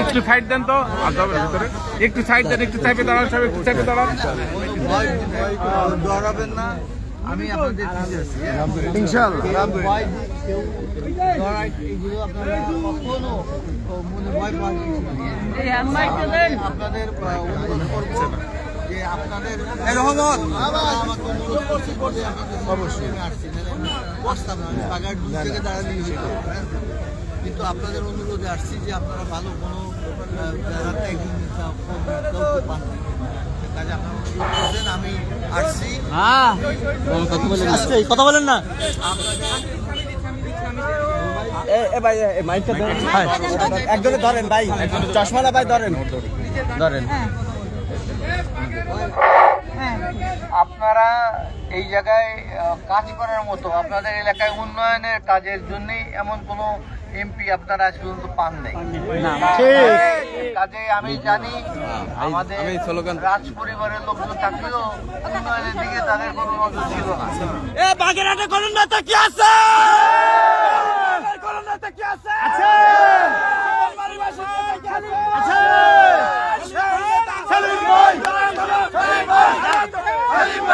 একটু সাইড দেন তো। ভিতরে একটু সাইড দেন, একটু চাইপে দাঁড়ান সব একটু চাইপে দাঁড়ান না। আমি আপনাদের ইনশাআল্লাহ মনে আপনাদের যে আপনাদের রহমত অবশ্যই আমি আসছি আমি আসতাম না আমি বাগার দূর থেকে। কিন্তু আপনাদের অনুরোধে আসছি যে আপনারা ভালো কোনো আহ, যারা ট্যাগিং পান আমি আসছি। কথা বলেন না। একজনে ধরেন ভাই। চশমালা ভাই ধরেন। ধরেন। আপনারা এই জায়গায় কাজ করার মতো আপনাদের এলাকায় উন্নয়নের কাজের জন্যই এমন কোনো এমপি আপনারা আজ পর্যন্ত পান নাই কাজে আমি জানি আমাদের রাজ পরিবারের লোকজন থাকলেও উন্নয়নের দিকে তাদের কোনো নজর ছিল না। এ বাগেরহাটে করুন না কি আছে করুন না কি আছে আছে সেলিম ভাই সেলিম ভাই সেলিম ভাই ছাড়েন ছাড়েন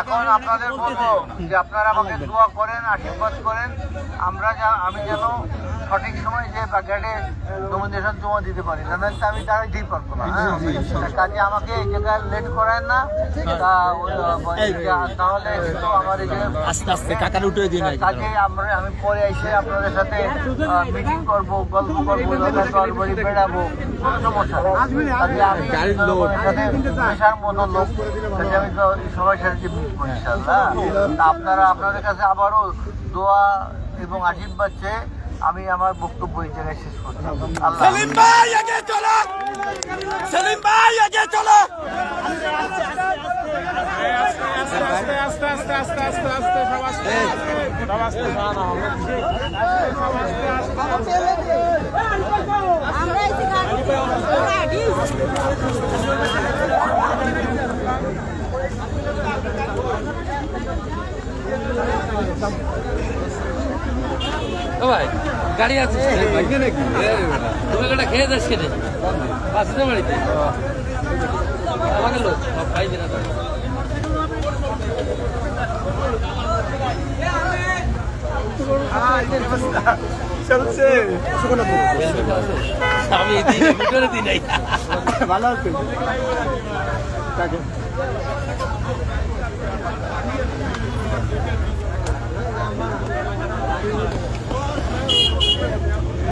এখন আপনাদের বলব যে আপনারা আমাকে দোয়া করেন আশীর্বাদ করেন। আমরা যা আমি যেন সঠিক সময় যে বাগেটে নমিনেশন জমা দিতে পারি। না আমি দাঁড়াইতেই পারব না হ্যাঁ? কাজে আমাকে এই জায়গায় লেট করেন না। তাহলে তো আমার এই আস্তে আস্তে কাকার উঠে দিন কাজে আমরা আমি পরে এসে আপনাদের সাথে মিটিং করব গল্প করব দরকার বাড়ি বেড়াবো সমস্যা সাথে লোক সাথে তা আপনারা আপনাদের কাছে আবারও দোয়া এবং আশীর্বাদ চেয়ে আমি আমার বক্তব্য এই জায়গায় শেষ করছি। আল্লাহ সেলিম ভাই আগে চলো। সেলিম ভাই আগে চলো। আস্তে আস্তে আস্তে আস্তে আস্তে আস্তে সব আস্তে সব আস্তে সব আস্তে আস্তে ও ভাই গাড়ি আছে। তুমি একটা খেয়ে যাস কেটে পাশে বাড়িতে। আমাকে লোক পাই না তো আমি দিন দিই নাই? ভালো আছে।